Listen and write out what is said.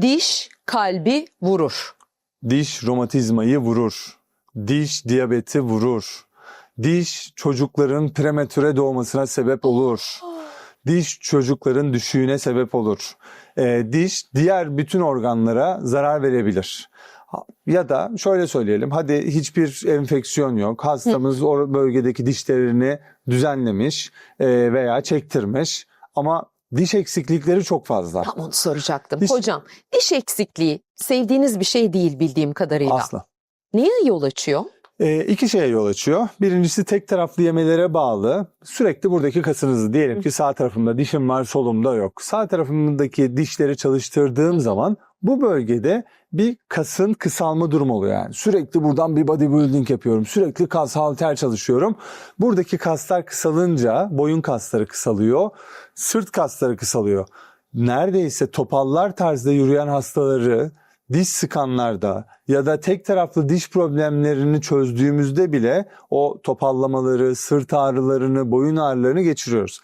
Diş kalbi vurur. Diş romatizmayı vurur. Diş diyabeti vurur. Diş çocukların prematüre doğmasına sebep olur. Diş çocukların düşüğüne sebep olur. Ee, diş diğer bütün organlara zarar verebilir. Ya da şöyle söyleyelim, hadi hiçbir enfeksiyon yok. Hastamız o bölgedeki dişlerini düzenlemiş e, veya çektirmiş ama diş eksiklikleri çok fazla. Tam onu soracaktım. Diş- Hocam diş eksikliği sevdiğiniz bir şey değil bildiğim kadarıyla. Asla. Neye yol açıyor? E, iki şeye yol açıyor. Birincisi tek taraflı yemelere bağlı. Sürekli buradaki kasınızı diyelim ki sağ tarafımda dişim var solumda yok. Sağ tarafımdaki dişleri çalıştırdığım zaman bu bölgede bir kasın kısalma durumu oluyor yani. Sürekli buradan bir bodybuilding yapıyorum. Sürekli kas halter çalışıyorum. Buradaki kaslar kısalınca boyun kasları kısalıyor. Sırt kasları kısalıyor. Neredeyse topallar tarzda yürüyen hastaları diş sıkanlarda ya da tek taraflı diş problemlerini çözdüğümüzde bile o topallamaları, sırt ağrılarını, boyun ağrılarını geçiriyoruz.